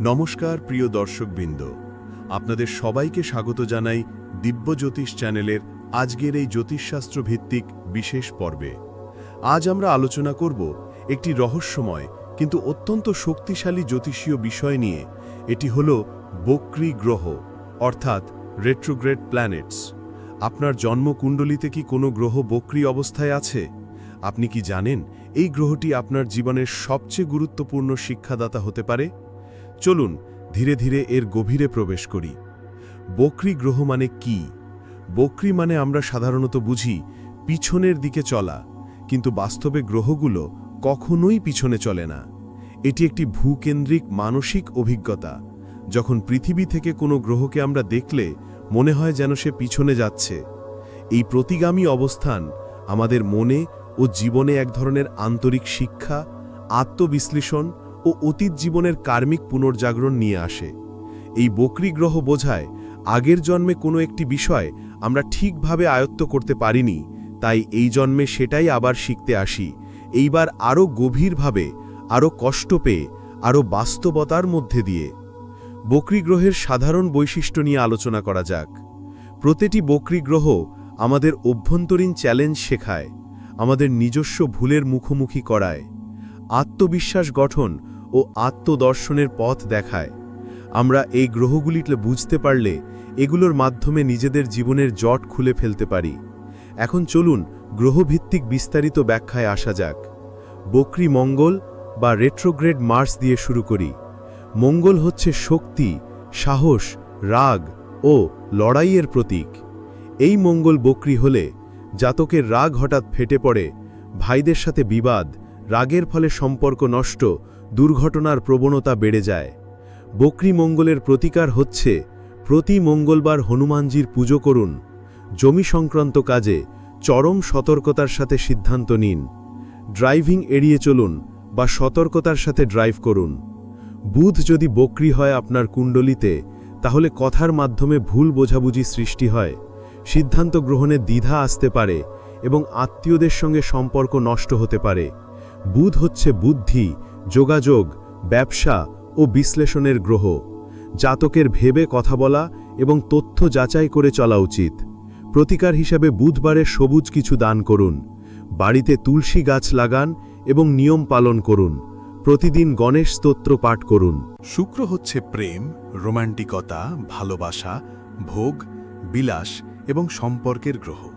নমস্কার, প্রিয় দর্শকবৃন্দ। আপনাদের সবাইকে স্বাগত জানাই দিব্য জ্যোতিষ চ্যানেলের আজকের এই জ্যোতিষশাস্ত্র ভিত্তিক বিশেষ পর্বে। আজ আমরা আলোচনা করব একটি রহস্যময় কিন্তু অত্যন্ত শক্তিশালী জ্যোতিষীয় বিষয় নিয়ে। এটি হল বক্রি গ্রহ, অর্থাৎ রেট্রোগ্রেড প্ল্যানেটস আপনার জন্মকুণ্ডলিতে কি কোনো গ্রহ বক্রি অবস্থায় আছে? আপনি কি জানেন এই গ্রহটি আপনার জীবনের সবচেয়ে গুরুত্বপূর্ণ শিক্ষাদাতা হতে পারে? চলুন ধীরে ধীরে এর গভীরে প্রবেশ করি। বক্রী গ্রহ মানে কি? বক্রী মানে আমরা সাধারণত বুঝি পিছনের দিকে চলা, কিন্তু বাস্তবে গ্রহগুলো কখনোই পিছনে চলে না। এটি একটি ভূকেন্দ্রিক মানসিক অভিজ্ঞতা। যখন পৃথিবী থেকে কোনো গ্রহকে আমরা দেখলে মনে হয় যেন সে পিছনে যাচ্ছে। এই প্রতিগামী অবস্থান আমাদের মনে ও জীবনে এক ধরনের আন্তরিক শিক্ষা, আত্মবিশ্লেষণ ও অতীত জীবনের কার্মিক পুনর্জাগরণ নিয়ে আসে। এই বকরি গ্রহ বোঝায়, আগের জন্মে কোনো একটি বিষয় আমরা ঠিকভাবে আয়ত্ত করতে পারিনি, তাই এই জন্মে সেটাই আবার শিখতে আসি। এইবার আরও গভীরভাবে, আরও কষ্ট পেয়ে, আরও বাস্তবতার মধ্যে দিয়ে। বকরি গ্রহের সাধারণ বৈশিষ্ট্য নিয়ে আলোচনা করা যাক। প্রতিটি বকরি গ্রহ আমাদের অভ্যন্তরীণ চ্যালেঞ্জ শেখায়, আমাদের নিজস্ব ভুলের মুখোমুখি করায়। আত্মবিশ্বাস গঠন ও আত্মদর্শনের পথ দেখায়। আমরা এই গ্রহগুলিতে বুঝতে পারলে এগুলোর মাধ্যমে নিজেদের জীবনের জট খুলে ফেলতে পারি। এখন চলুন গ্রহভিত্তিক বিস্তারিত ব্যাখ্যায় আসা যাক। বকরি মঙ্গল বা রেট্রোগ্রেড মার্স দিয়ে শুরু করি। মঙ্গল হচ্ছে শক্তি, সাহস, রাগ ও লড়াইয়ের প্রতীক। এই মঙ্গল বকরি হলে জাতকের রাগ হঠাৎ ফেটে পড়ে, ভাইদের সাথে বিবাদ রাগের ফলে সম্পর্ক নষ্ট, দুর্ঘটনার প্রবণতা বেড়ে যায়। বকরি মঙ্গলের প্রতিকার হচ্ছে, প্রতি মঙ্গলবার হনুমানজির পুজো করুন, জমি সংক্রান্ত কাজে চরম সতর্কতার সাথে সিদ্ধান্ত নিন, ড্রাইভিং এড়িয়ে চলুন বা সতর্কতার সাথে ড্রাইভ করুন। বুধ যদি বকরি হয় আপনার কুণ্ডলিতে, তাহলে কথার মাধ্যমে ভুল বোঝাবুঝি সৃষ্টি হয়, সিদ্ধান্ত গ্রহণে দ্বিধা আসতে পারে এবং আত্মীয়দের সঙ্গে সম্পর্ক নষ্ট হতে পারে। বুধ হচ্ছে বুদ্ধি, যোগাযোগ, ব্যবসা ও বিশ্লেষণের গ্রহ। জাতকের ভেবে কথা বলা এবং তথ্য যাচাই করে চলা উচিত। প্রতিকার হিসাবে বুধবারে সবুজ কিছু দান করুন। বাড়িতে তুলসী গাছ লাগান এবং নিয়ম পালন করুন। প্রতিদিন গণেশ স্তোত্র পাঠ করুন। শুক্র হচ্ছে প্রেম, রোমান্টিকতা, ভালোবাসা, ভোগ, বিলাস এবং সম্পর্কের গ্রহ।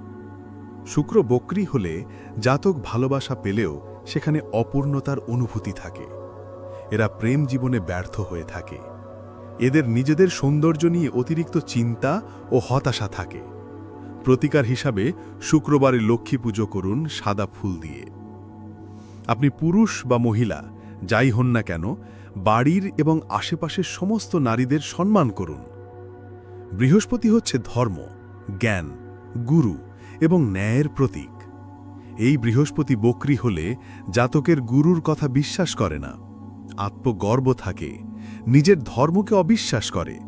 শুক্র বক্রি হলে জাতক ভালোবাসা পেলেও সেখানে অপূর্ণতার অনুভূতি থাকে। এরা প্রেম জীবনে ব্যর্থ হয়ে থাকে। এদের নিজেদের সৌন্দর্য নিয়ে অতিরিক্ত চিন্তা ও হতাশা থাকে। প্রতিকার হিসাবে শুক্রবারে লক্ষ্মী পুজো করুন সাদা ফুল দিয়ে। আপনি পুরুষ বা মহিলা, যাই হন না কেন, বাড়ির এবং আশেপাশের সমস্ত নারীদের সম্মান করুন। বৃহস্পতি হচ্ছে ধর্ম, জ্ঞান, গুরু এবং ন্যায়ের প্রতীক। এই বৃহস্পতি বক্রি হলে জাতকের গুরুর কথা বিশ্বাস করে না। আত্মগর্ব থাকে, নিজের ধর্মকে অবিশ্বাস করে।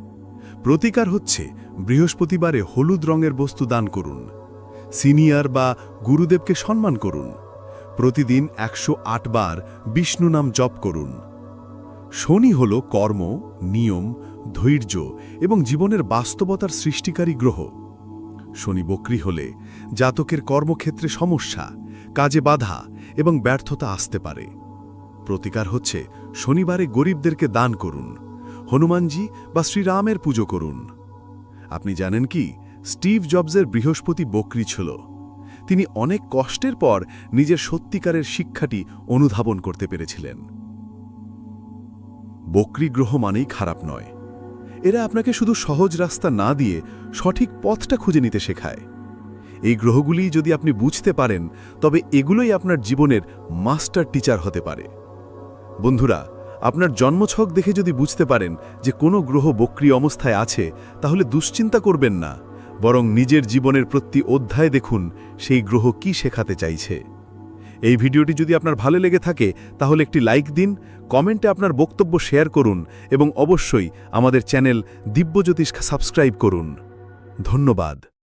প্রতিকার হচ্ছে, বৃহস্পতিবারে হলুদ রঙের বস্তু দান করুন, সিনিয়র বা গুরুদেবকে সম্মান করুন, প্রতিদিন একশো বার বিষ্ণু নাম জপ করুন। শনি হল কর্ম, নিয়ম, ধৈর্য এবং জীবনের বাস্তবতার সৃষ্টিকারী গ্রহ। শনি বক্রি হলে জাতকের কর্মক্ষেত্রে সমস্যা কাজে বাধা এবং ব্যর্থতা আসতে পারে। প্রতিকার হচ্ছে শনিবারে গরিবদেরকে দান করুন, হনুমানজি বা শ্রীরামের পুজো করুন। আপনি জানেন কি, স্টিভ জবসের বৃহস্পতি বকরি ছিল। তিনি অনেক কষ্টের পর নিজের সত্যিকারের শিক্ষাটি অনুধাবন করতে পেরেছিলেন। বক্রি গ্রহ মানেই খারাপ নয়। এরা আপনাকে শুধু সহজ রাস্তা না দিয়ে সঠিক পথটা খুঁজে নিতে শেখায়। এই গ্রহগুলি যদি আপনি বুঝতে পারেন, তবে এগুলোই আপনার জীবনের মাস্টার টিচার হতে পারে। বন্ধুরা, আপনার জন্মছক দেখে যদি বুঝতে পারেন যে কোনো গ্রহ বক্রি অবস্থায় আছে, তাহলে দুশ্চিন্তা করবেন না, বরং নিজের জীবনের প্রতি অধ্যায় দেখুন সেই গ্রহ কি শেখাতে চাইছে। এই ভিডিওটি যদি আপনার ভালো লেগে থাকে, তাহলে একটি লাইক দিন, কমেন্টে আপনার বক্তব্য শেয়ার করুন এবং অবশ্যই আমাদের চ্যানেল দিব্যজ্যোতিষ সাবস্ক্রাইব করুন। ধন্যবাদ।